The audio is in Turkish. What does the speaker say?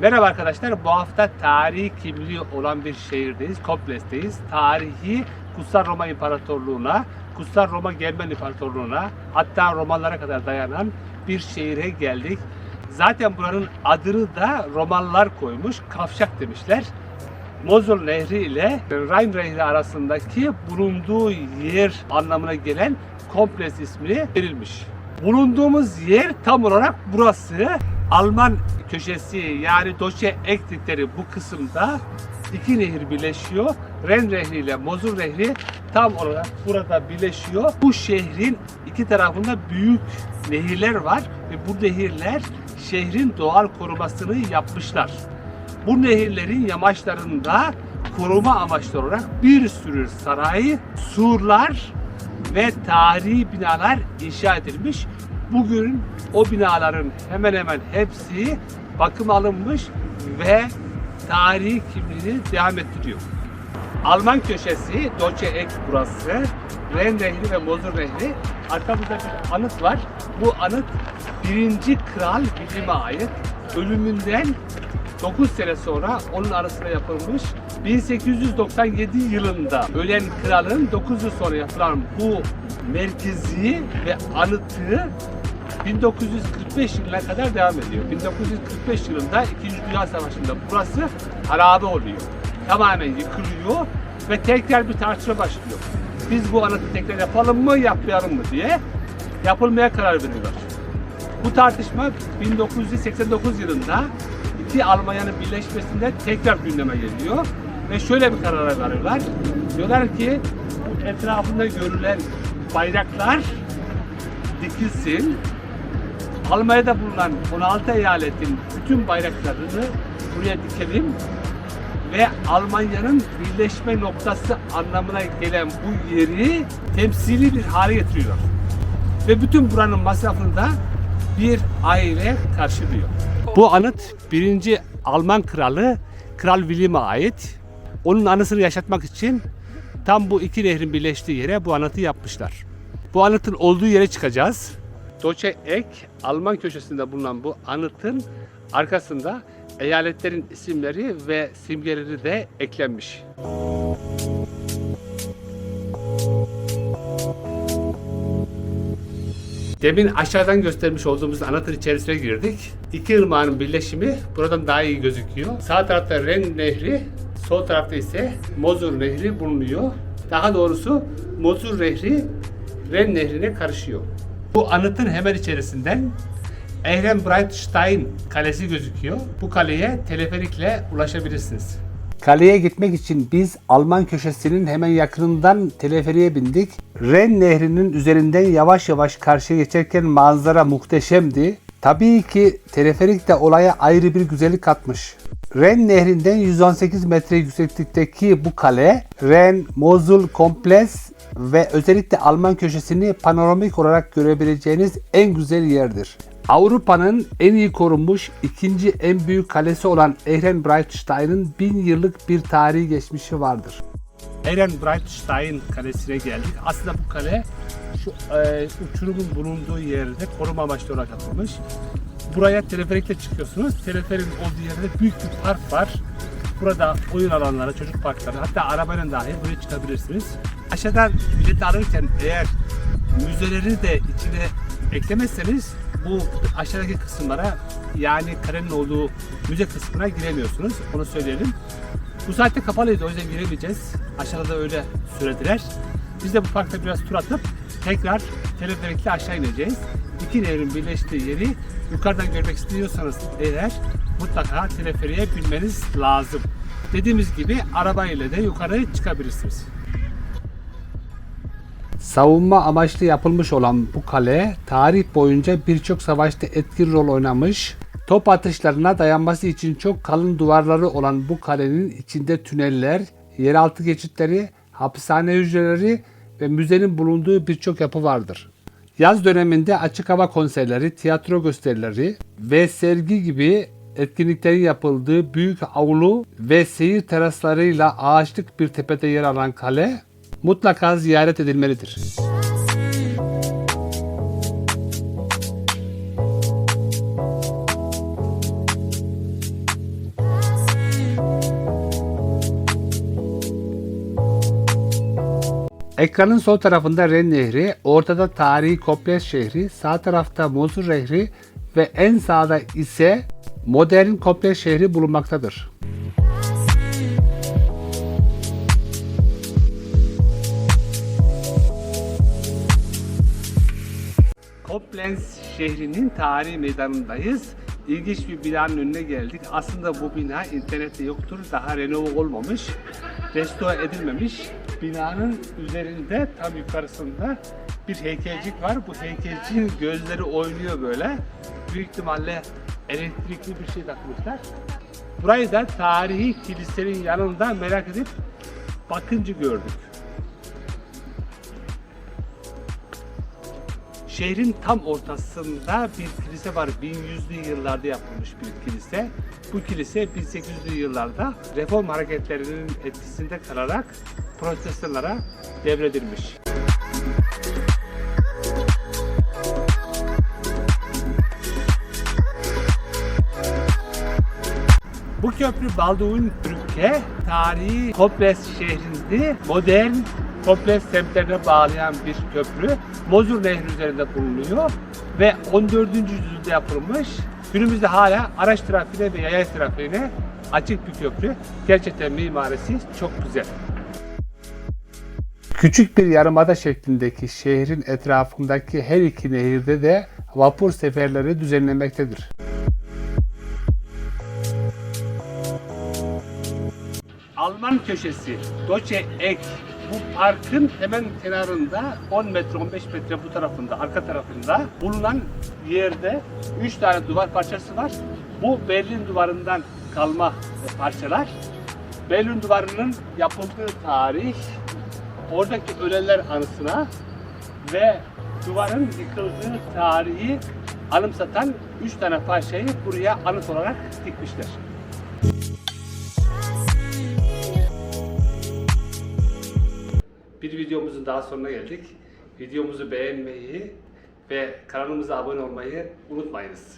Merhaba arkadaşlar. Bu hafta tarihi kimliği olan bir şehirdeyiz, kompleksteyiz. Tarihi Kutsal Roma İmparatorluğu'na, Kutsal Roma Germen İmparatorluğu'na, hatta Romalılara kadar dayanan bir şehire geldik. Zaten buranın adını da Romalılar koymuş, Kavşak demişler. Mozul Nehri ile Rhine Nehri arasındaki bulunduğu yer anlamına gelen kompleks ismi verilmiş. Bulunduğumuz yer tam olarak burası. Alman köşesi yani Deutsche Eck dedikleri bu kısımda iki nehir birleşiyor. Ren Nehri ile Mozul Nehri tam olarak burada birleşiyor. Bu şehrin iki tarafında büyük nehirler var ve bu nehirler şehrin doğal korumasını yapmışlar. Bu nehirlerin yamaçlarında koruma amaçlı olarak bir sürü saray, surlar ve tarihi binalar inşa edilmiş. Bugün o binaların hemen hemen hepsi bakım alınmış ve tarihi kimliğini devam ettiriyor. Alman köşesi, Deutsche Eck burası. Ren Nehri ve Mozur Nehri. Arkamızda bir anıt var. Bu anıt 1. Kral William'a ait. Ölümünden 9 sene sonra onun arasında yapılmış. 1897 yılında ölen kralın 9 yıl sonra yapılan bu merkezi ve anıtı 1945 yılına kadar devam ediyor. 1945 yılında 2. Dünya Savaşı'nda burası harabe oluyor. Tamamen yıkılıyor ve tekrar bir tartışma başlıyor. Biz bu anıtı tekrar yapalım mı, yapmayalım mı diye yapılmaya karar veriyorlar. Bu tartışma 1989 yılında iki Almanya'nın birleşmesinde tekrar gündeme geliyor. Ve şöyle bir karara varıyorlar. Diyorlar ki bu etrafında görülen bayraklar dikilsin. Almanya'da bulunan 16 eyaletin bütün bayraklarını buraya dikelim ve Almanya'nın birleşme noktası anlamına gelen bu yeri temsili bir hale getiriyorlar. Ve bütün buranın masrafını da bir aile karşılıyor. Bu anıt 1. Alman kralı Kral William'a ait. Onun anısını yaşatmak için tam bu iki nehrin birleştiği yere bu anıtı yapmışlar. Bu anıtın olduğu yere çıkacağız. Deutsche Eck, Alman köşesinde bulunan bu anıtın arkasında eyaletlerin isimleri ve simgeleri de eklenmiş. Demin aşağıdan göstermiş olduğumuz anıtın içerisine girdik. İki ırmağın birleşimi buradan daha iyi gözüküyor. Sağ tarafta Ren Nehri, sol tarafta ise Mozur Nehri bulunuyor. Daha doğrusu Mozur Nehri Ren Nehri'ne karışıyor. Bu anıtın hemen içerisinden Ehrenbreitstein Kalesi gözüküyor. Bu kaleye teleferikle ulaşabilirsiniz. Kaleye gitmek için biz Alman köşesinin hemen yakınından teleferiğe bindik. Ren Nehri'nin üzerinden yavaş yavaş karşıya geçerken manzara muhteşemdi. Tabii ki teleferik de olaya ayrı bir güzellik katmış. Ren Nehri'nden 118 metre yükseklikteki bu kale, Ren, Mosul Kompleks ve özellikle Alman köşesini panoramik olarak görebileceğiniz en güzel yerdir. Avrupa'nın en iyi korunmuş ikinci en büyük kalesi olan Ehrenbreitstein'ın bin yıllık bir tarihi geçmişi vardır. Ehrenbreitstein Kalesi'ne geldik. Aslında bu kale şu e, uçurumun bulunduğu yerde koruma amaçlı olarak yapılmış. Buraya teleferikle çıkıyorsunuz. Teleferin olduğu yerde büyük bir park var. Burada oyun alanları, çocuk parkları, hatta arabayla dahi buraya çıkabilirsiniz. Aşağıdan bileti alırken eğer müzeleri de içine eklemezseniz bu aşağıdaki kısımlara yani karenin olduğu müze kısmına giremiyorsunuz. Onu söyleyelim. Bu saatte kapalıydı o yüzden giremeyeceğiz. Aşağıda da öyle söylediler. Biz de bu parkta biraz tur atıp tekrar teleferikle aşağı ineceğiz. İki nehrin birleştiği yeri yukarıdan görmek istiyorsanız eğer mutlaka teleferiğe binmeniz lazım. Dediğimiz gibi arabayla de yukarı çıkabilirsiniz. Savunma amaçlı yapılmış olan bu kale tarih boyunca birçok savaşta etkili rol oynamış. Top atışlarına dayanması için çok kalın duvarları olan bu kalenin içinde tüneller, yeraltı geçitleri, hapishane hücreleri ve müzenin bulunduğu birçok yapı vardır. Yaz döneminde açık hava konserleri, tiyatro gösterileri ve sergi gibi etkinliklerin yapıldığı büyük avlu ve seyir teraslarıyla ağaçlık bir tepede yer alan kale mutlaka ziyaret edilmelidir. Ekranın sol tarafında Ren Nehri, ortada tarihi Koples şehri, sağ tarafta Mosul Nehri ve en sağda ise modern Koples şehri bulunmaktadır. Koblenz şehrinin tarihi meydanındayız. İlginç bir binanın önüne geldik. Aslında bu bina internette yoktur. Daha renove olmamış. Restore edilmemiş. Binanın üzerinde tam yukarısında bir heykelcik var. Bu heykelciğin gözleri oynuyor böyle. Büyük ihtimalle elektrikli bir şey takmışlar. Burayı da tarihi kilisenin yanında merak edip bakınca gördük. Şehrin tam ortasında bir kilise var. 1100'lü yıllarda yapılmış bir kilise. Bu kilise 1800'lü yıllarda reform hareketlerinin etkisinde kalarak protestanlara devredilmiş. Bu köprü Baldwin Brücke tarihi Koblenz şehrini modern Koblenz semtlerine bağlayan bir köprü. Mozur Nehri üzerinde bulunuyor ve 14. yüzyılda yapılmış. Günümüzde hala araç trafiğine ve yaya trafiğine açık bir köprü. Gerçekten mimarisi çok güzel. Küçük bir yarımada şeklindeki şehrin etrafındaki her iki nehirde de vapur seferleri düzenlenmektedir. Alman köşesi Doçe Ek bu parkın hemen kenarında 10 metre 15 metre bu tarafında arka tarafında bulunan yerde 3 tane duvar parçası var. Bu Berlin duvarından kalma parçalar. Berlin duvarının yapıldığı tarih oradaki ölenler anısına ve duvarın yıkıldığı tarihi anımsatan 3 tane parçayı buraya anıt olarak dikmişler. Bir videomuzun daha sonuna geldik. Videomuzu beğenmeyi ve kanalımıza abone olmayı unutmayınız.